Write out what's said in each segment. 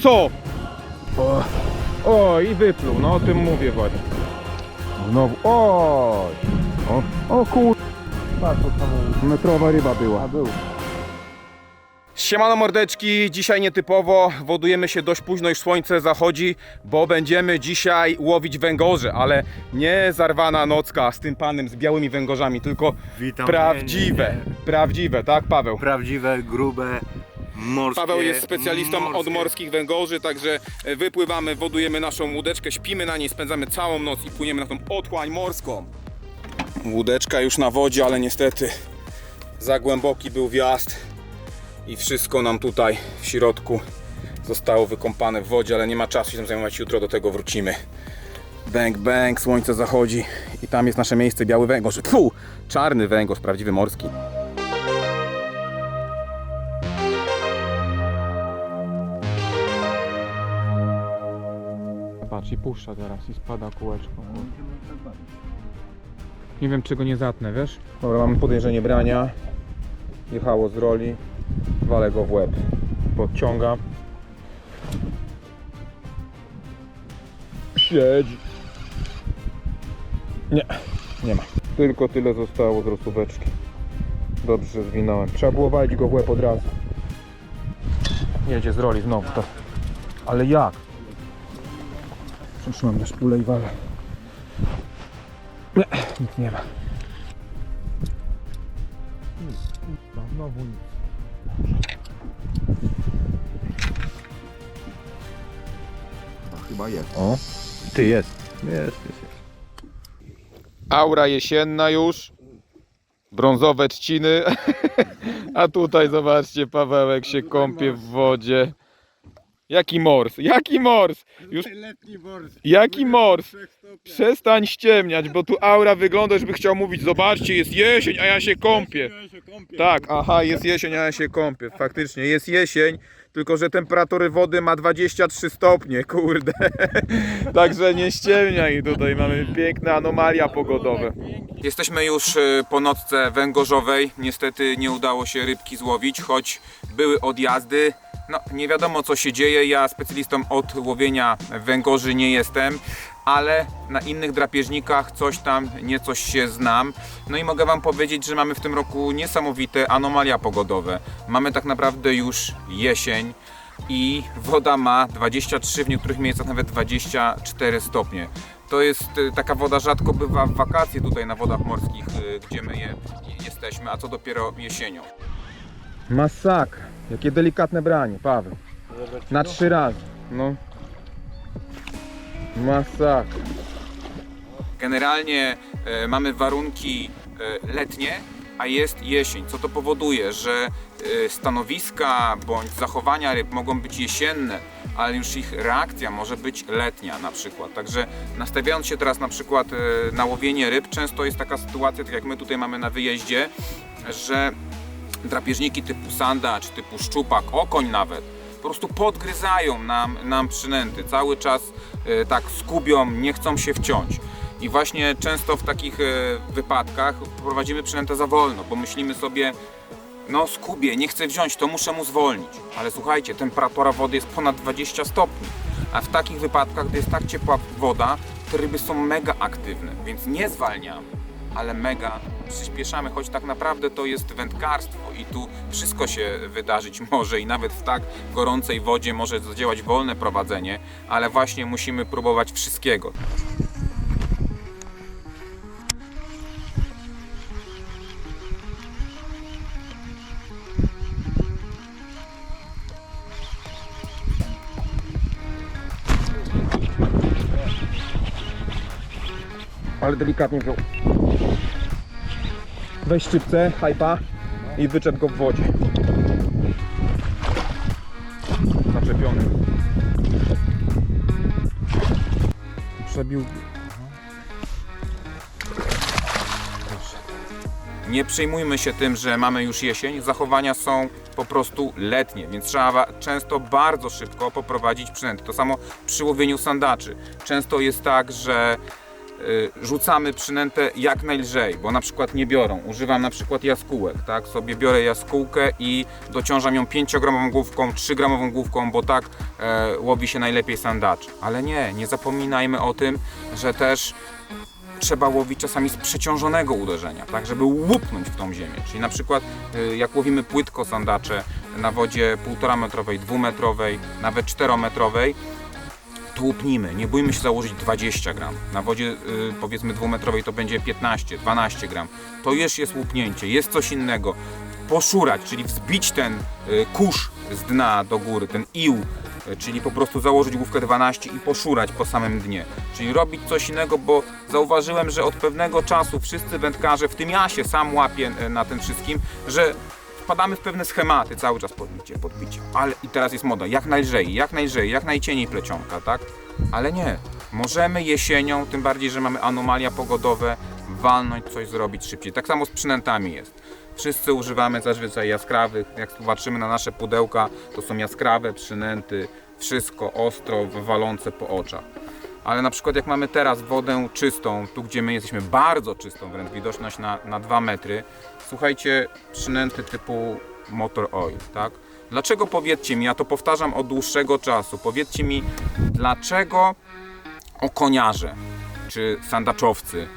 Co? O, o i wypluł, no o tym mówię właśnie. Znowu, oj! O, o kur... Metrowa ryba była. A był. Siemano mordeczki, dzisiaj nietypowo, wodujemy się dość późno, już słońce zachodzi, bo będziemy dzisiaj łowić węgorze, ale nie zarwana nocka z tym panem z białymi węgorzami, tylko Witam. prawdziwe, Nie, nie, prawdziwe, tak Paweł? nie. Prawdziwe, grube, morskie. Paweł jest specjalistą od morskie. morskich węgorzy, także e, wypływamy, wodujemy naszą łódeczkę, śpimy na niej, spędzamy całą noc i płyniemy na tą otchłań morską. Łódeczka już na wodzie, ale niestety za głęboki był wjazd i wszystko nam tutaj w środku zostało wykąpane w wodzie, ale nie ma czasu się tym zajmować, jutro do tego wrócimy. Bang, bang, słońce zachodzi i tam jest nasze miejsce, biały węgorz. Fu, czarny węgorz, prawdziwy morski. Patrz, i puszcza teraz i spada kółeczko. Nie wiem czego nie zatnę, wiesz? Dobra, mamy podejrzenie brania. Jechało z roli. Walę go w łeb. Podciągam. Siedzi. Nie, nie ma. Tylko tyle zostało z rosóweczki. Dobrze, zwinąłem. Trzeba było walić go w łeb od razu. Jedzie z roli znowu to. Ale jak? Przyszłam na szpulę i walę. Nie, nic nie ma. Znowu nic. Chyba jest. O, Ty jest. Jest, jest, jest. aura jesienna już. Brązowe trzciny. A tutaj zobaczcie, Pawełek się kąpie w wodzie. Jaki mors, jaki mors! Już Letni. Jaki mors? Przestań ściemniać, bo tu aura wygląda, żeby chciał mówić, zobaczcie, jest jesień, a ja się kąpię. Tak, aha, jest jesień, a ja się kąpię. Faktycznie, jest jesień, tylko że temperatury wody ma 23 stopnie, kurde. Także nie ściemniaj, tutaj mamy piękne anomalia pogodowe. Jesteśmy już e, po nocce węgorzowej. Niestety nie udało się rybki złowić, choć były odjazdy. No, nie wiadomo co się dzieje. Ja specjalistą od łowienia węgorzy nie jestem, ale na innych drapieżnikach coś tam, niecoś się znam. No i mogę Wam powiedzieć, że mamy w tym roku niesamowite anomalia pogodowe. Mamy tak naprawdę już jesień i woda ma 23, w niektórych miejscach nawet 24 stopnie. To jest y, taka woda rzadko bywa w wakacje tutaj na wodach morskich, y, gdzie my je, jesteśmy, a co dopiero jesienią. Masakra. Jakie delikatne branie, Paweł. Na trzy razy. No. Masakra. Generalnie e, mamy warunki e, letnie, a jest jesień. Co to powoduje? Że e, stanowiska bądź zachowania ryb mogą być jesienne, ale już ich reakcja może być letnia na przykład. Także nastawiając się teraz na przykład e, na łowienie ryb, często jest taka sytuacja, tak jak my tutaj mamy na wyjeździe, że drapieżniki typu sanda czy typu szczupak, okoń nawet, po prostu podgryzają nam, nam przynęty. Cały czas e, tak skubią, nie chcą się wciąć. I właśnie często w takich e, wypadkach prowadzimy przynętę za wolno, bo myślimy sobie, no skubię, nie chcę wziąć, to muszę mu zwolnić. Ale słuchajcie, temperatura wody jest ponad 20 stopni. A w takich wypadkach, gdy jest tak ciepła woda, te ryby są mega aktywne, więc nie zwalniamy, ale mega przyspieszamy, choć tak naprawdę to jest wędkarstwo i tu wszystko się wydarzyć może i nawet w tak gorącej wodzie może zadziałać wolne prowadzenie, ale właśnie musimy próbować wszystkiego. Ale delikatnie wziął. Weź szczypce, hypa i wyczep go w wodzie. Zaczepiony. Przebił. Nie przejmujmy się tym, że mamy już jesień. Zachowania są po prostu letnie, więc trzeba często bardzo szybko poprowadzić przynęty. To samo przy łowieniu sandaczy. Często jest tak, że rzucamy przynętę jak najlżej, bo na przykład nie biorą. Używam na przykład jaskółek, tak? Sobie biorę jaskółkę i dociążam ją 5-gramową główką, 3-gramową główką, bo tak e, łowi się najlepiej sandacz. Ale nie, nie zapominajmy o tym, że też trzeba łowić czasami z przeciążonego uderzenia, tak, żeby łupnąć w tą ziemię. Czyli na przykład y, jak łowimy płytko sandacze na wodzie 1,5 metrowej, 2 metrowej, nawet 4 metrowej, to łupnijmy. Nie bójmy się założyć 20 gram. Na wodzie y, powiedzmy dwumetrowej to będzie 15, 12 gram. To już jest łupnięcie, jest coś innego. Poszurać, czyli wzbić ten y, kurz z dna do góry, ten ił, y, czyli po prostu założyć główkę 12 i poszurać po samym dnie. Czyli robić coś innego, bo zauważyłem, że od pewnego czasu wszyscy wędkarze, w tym ja się sam łapię y, na tym wszystkim, że wpadamy w pewne schematy, cały czas podbicie, podbicie. Ale i teraz jest moda, jak najlżej, jak najlżej, jak najcieniej plecionka, tak? Ale nie. Możemy jesienią, tym bardziej, że mamy anomalia pogodowe, walnąć coś zrobić szybciej. Tak samo z przynętami jest. Wszyscy używamy zazwyczaj jaskrawych. Jak patrzymy na nasze pudełka, to są jaskrawe przynęty, wszystko ostro, walące po oczach. Ale na przykład jak mamy teraz wodę czystą, tu gdzie my jesteśmy bardzo czystą, wręcz widoczność na, na 2 metry, słuchajcie, przynęty typu motor oil, tak? Dlaczego powiedzcie mi, ja to powtarzam od dłuższego czasu, powiedzcie mi, dlaczego okoniarze czy sandaczowcy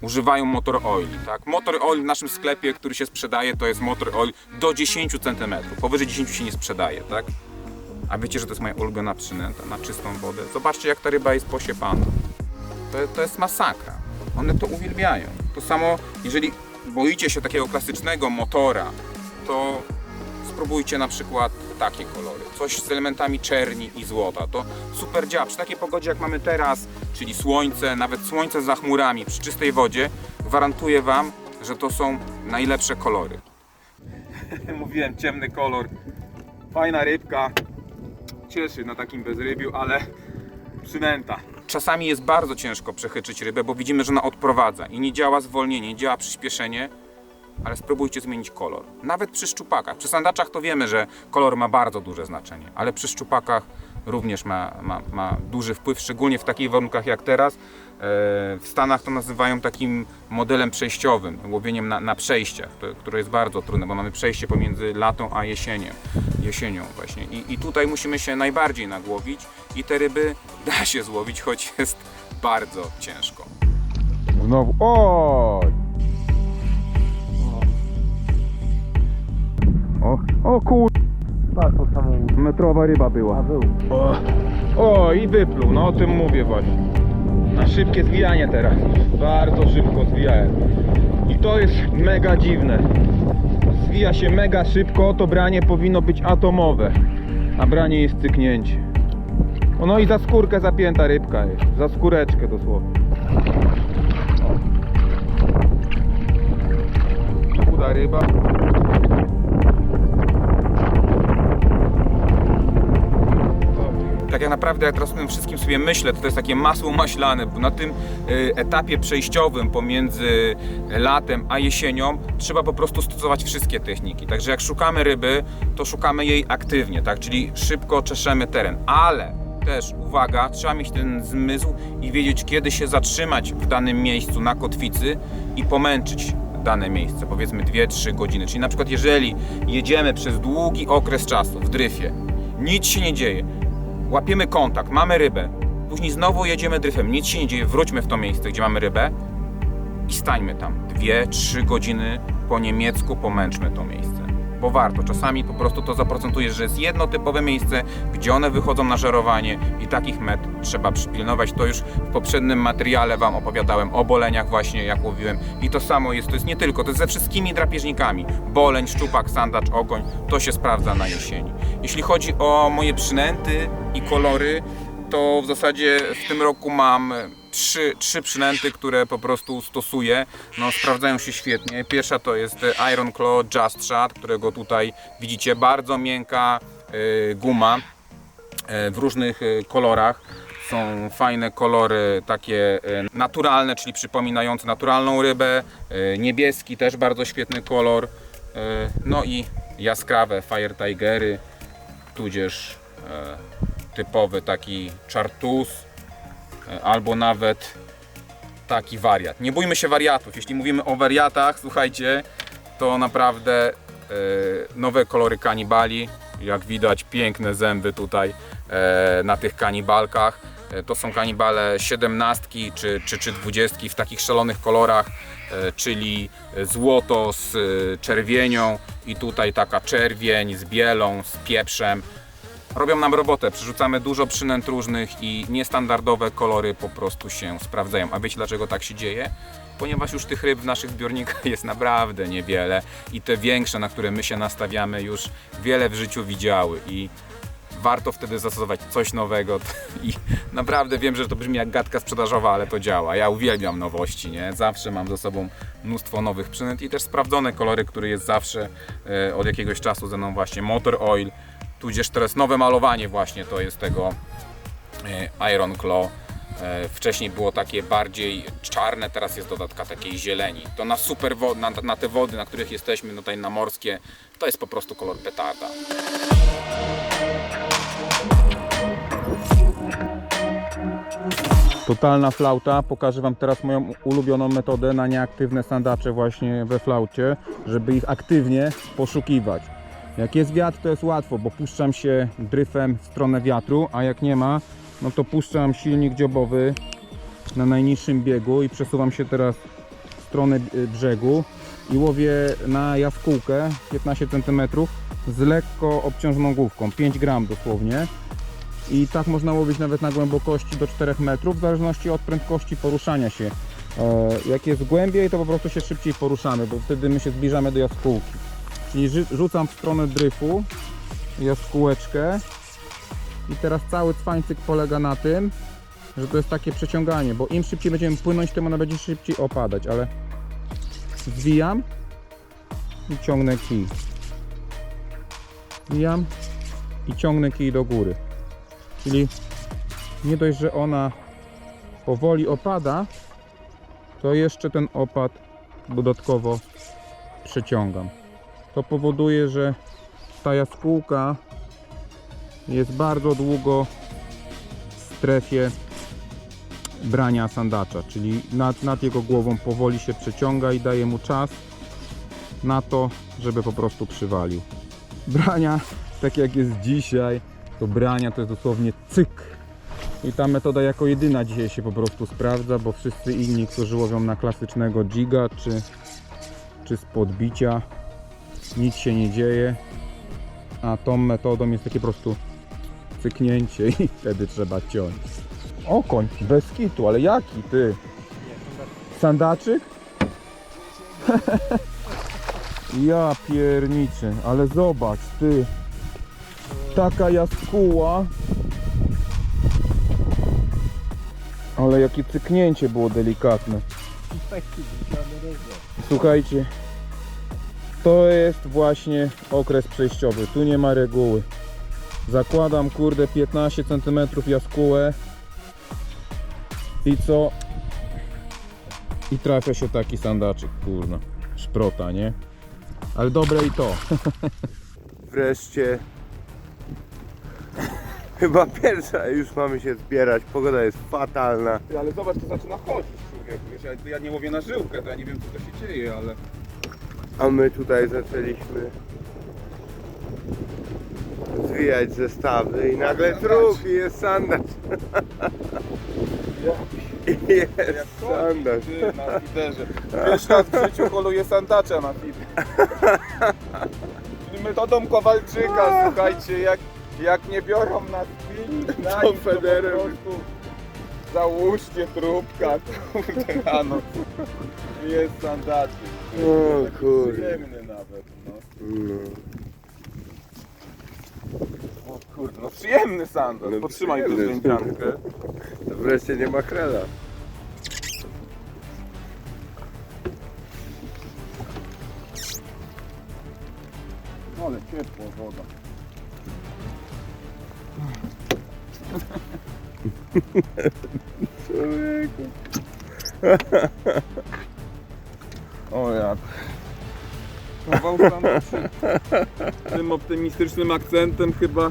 używają motor oili, tak? Motor oil w naszym sklepie, który się sprzedaje, to jest motor oil do 10 cm, powyżej 10 się nie sprzedaje, tak? A wiecie, że to jest moja ulubiona przynęta na czystą wodę. Zobaczcie, jak ta ryba jest posiepana. To, to jest masakra. One to uwielbiają. To samo, jeżeli boicie się takiego klasycznego motora, to spróbujcie na przykład takie kolory. Coś z elementami czerni i złota. To super działa. Przy takiej pogodzie, jak mamy teraz, czyli słońce, nawet słońce za chmurami, przy czystej wodzie, gwarantuję Wam, że to są najlepsze kolory. Mówiłem, ciemny kolor. Fajna rybka. Cieszy na takim bezrybiu, ale przynęta. Czasami jest bardzo ciężko przechyczyć rybę, bo widzimy, że ona odprowadza i nie działa zwolnienie, nie działa przyspieszenie, ale spróbujcie zmienić kolor. Nawet przy szczupakach. Przy sandaczach to wiemy, że kolor ma bardzo duże znaczenie, ale przy szczupakach również ma, ma, ma duży wpływ, szczególnie w takich warunkach jak teraz. E, W Stanach to nazywają takim modelem przejściowym, łowieniem na, na przejściach, które jest bardzo trudne, bo mamy przejście pomiędzy latą a jesieniem, jesienią właśnie. I, I tutaj musimy się najbardziej nagłowić i te ryby da się złowić, choć jest bardzo ciężko. Znowu, oj! O, o kur... Pod samą łódkę. metrowa ryba była. A był. O, o i wypluł, no o tym mówię właśnie. Na szybkie zwijanie teraz. Bardzo szybko zwijałem. I to jest mega dziwne. Zwija się mega szybko, to branie powinno być atomowe. A branie jest cyknięcie. O, No i za skórkę zapięta rybka jest. Za skóreczkę dosłownie. O. Chuda ryba. Tak jak naprawdę jak teraz o tym wszystkim sobie myślę, to to jest takie masło maślane, bo na tym y, etapie przejściowym pomiędzy latem a jesienią trzeba po prostu stosować wszystkie techniki. Także jak szukamy ryby, to szukamy jej aktywnie, tak? Czyli szybko czeszemy teren, ale też uwaga, trzeba mieć ten zmysł i wiedzieć kiedy się zatrzymać w danym miejscu na kotwicy i pomęczyć dane miejsce, powiedzmy 2-3 godziny. Czyli na przykład jeżeli jedziemy przez długi okres czasu w dryfie, nic się nie dzieje, łapiemy kontakt, mamy rybę, później znowu jedziemy dryfem, nic się nie dzieje, wróćmy w to miejsce, gdzie mamy rybę. I stańmy tam. 2-3 godziny po niemiecku, pomęczmy to miejsce. Bo warto, czasami po prostu to zaprocentuje, że jest jedno typowe miejsce, gdzie one wychodzą na żerowanie i takich met trzeba przypilnować. To już w poprzednim materiale Wam opowiadałem o boleniach właśnie, jak łowiłem. I to samo jest, to jest nie tylko, to jest ze wszystkimi drapieżnikami. Boleń, szczupak, sandacz, ogoń, to się sprawdza na jesieni. Jeśli chodzi o moje przynęty i kolory, to w zasadzie w tym roku mam trzy, trzy przynęty, które po prostu stosuję. No, sprawdzają się świetnie. Pierwsza to jest Iron Claw Just Shot, którego tutaj widzicie. Bardzo miękka y, guma y, w różnych y, kolorach. Są fajne kolory takie naturalne, czyli przypominające naturalną rybę. Niebieski też bardzo świetny kolor. No i jaskrawe Fire Tigery, tudzież e, typowy taki czartus, e, albo nawet taki wariat. Nie bójmy się wariatów. Jeśli mówimy o wariatach, słuchajcie, to naprawdę e, nowe kolory kanibali. Jak widać, piękne zęby tutaj e, na tych kanibalkach. To są kanibale 17 czy, czy, czy 20 w takich szalonych kolorach, czyli złoto z czerwienią i tutaj taka czerwień z bielą, z pieprzem. Robią nam robotę, przerzucamy dużo przynęt różnych i niestandardowe kolory po prostu się sprawdzają. A wiecie dlaczego tak się dzieje? Ponieważ już tych ryb w naszych zbiornikach jest naprawdę niewiele i te większe, na które my się nastawiamy, już wiele w życiu widziały i warto wtedy zastosować coś nowego i naprawdę wiem, że to brzmi jak gadka sprzedażowa, ale to działa. Ja uwielbiam nowości, nie? Zawsze mam ze sobą mnóstwo nowych przynęt i też sprawdzone kolory, który jest zawsze e, od jakiegoś czasu ze mną właśnie Motor Oil, tudzież teraz nowe malowanie właśnie to jest tego e, Iron Claw. E, Wcześniej było takie bardziej czarne, teraz jest dodatka takiej zieleni. To na super wo- na, na te wody, na których jesteśmy, no tutaj na morskie, to jest po prostu kolor petarda. Totalna flauta. Pokażę Wam teraz moją ulubioną metodę na nieaktywne sandacze właśnie we flaucie, żeby ich aktywnie poszukiwać. Jak jest wiatr, to jest łatwo, bo puszczam się dryfem w stronę wiatru, a jak nie ma, no to puszczam silnik dziobowy na najniższym biegu i przesuwam się teraz w stronę y, brzegu i łowię na jaskółkę 15 cm z lekko obciążoną główką, 5 gram dosłownie. I tak można łowić nawet na głębokości do 4 metrów, w zależności od prędkości poruszania się. E, Jak jest głębiej, to po prostu się szybciej poruszamy, bo wtedy my się zbliżamy do jaskółki. Ży- rzucam w stronę dryfu jaskółeczkę i teraz cały cwańcyk polega na tym, że to jest takie przeciąganie, bo im szybciej będziemy płynąć, tym ona będzie szybciej opadać, ale zwijam i ciągnę kij. Zwijam i ciągnę kij do góry. Czyli nie dość, że ona powoli opada, to jeszcze ten opad dodatkowo przeciągam. To powoduje, że ta jaskółka jest bardzo długo w strefie brania sandacza, czyli nad, nad jego głową powoli się przeciąga i daje mu czas na to, żeby po prostu przywalił. Brania, tak jak jest dzisiaj, to brania to jest dosłownie cyk. I ta metoda jako jedyna dzisiaj się po prostu sprawdza, bo wszyscy inni, którzy łowią na klasycznego jiga czy, czy z podbicia, nic się nie dzieje, a tą metodą jest takie po prostu cyknięcie i wtedy trzeba ciąć. Okoń, bez kitu, ale jaki ty? Sandaczyk? ja pierniczy, ale zobacz ty. Taka jaskóła. Ale jakie cyknięcie było delikatne. Słuchajcie, to jest właśnie okres przejściowy. Tu nie ma reguły. Zakładam kurde 15 cm jaskółę i co? I trafia się taki sandaczyk, kurna. Szprota, nie? Ale dobre i to. Wreszcie. Chyba pierwsza, już mamy się zbierać. Pogoda jest fatalna. Ale zobacz, to zaczyna chodzić człowiek. Wiesz, ja, ja nie łowię na żyłkę, to ja nie wiem co to się dzieje, ale... A my tutaj zaczęliśmy zwijać zestawy i nagle trup i jest sandacz. Jest sandacz. Ty na fiderze. Pierwszy raz w życiu holuję sandacza na. Czyli metodą Kowalczyka, słuchajcie, jak, jak nie biorą na spinning, na To nic, prostu załóżcie trubka, kurde, na noc. Jest sandaczyk. O kurde. Nawet, no. No. O kurde, no przyjemny sandacz. No Potrzymaj tu przyjemny. To wreszcie nie makrela. Ale ciepło woda. Człowieku. O jak. Kawał sandaczy. Tym optymistycznym akcentem chyba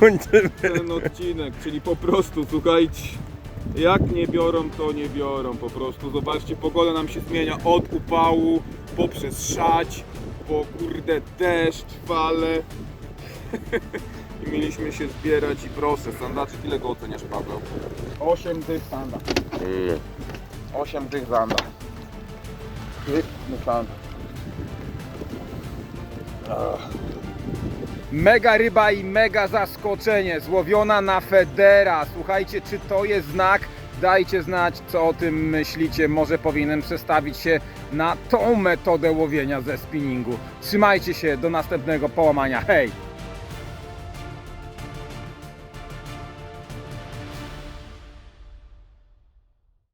Kończymy. ten odcinek, czyli po prostu słuchajcie, Jak nie biorą, to nie biorą po prostu. Zobaczcie, pogoda nam się zmienia od upału, poprzez szać, po kurde deszcz, fale. I mieliśmy się zbierać i proszę, sandaczek, ile go oceniasz Paweł? 8 dych sanda. Mm. 8 dych zanda. Sanda. Mega ryba i mega zaskoczenie. Złowiona na Federa. Słuchajcie, czy to jest znak? Dajcie znać, co o tym myślicie. Może powinienem przestawić się na tą metodę łowienia ze spinningu. Trzymajcie się, do następnego połamania. Hej!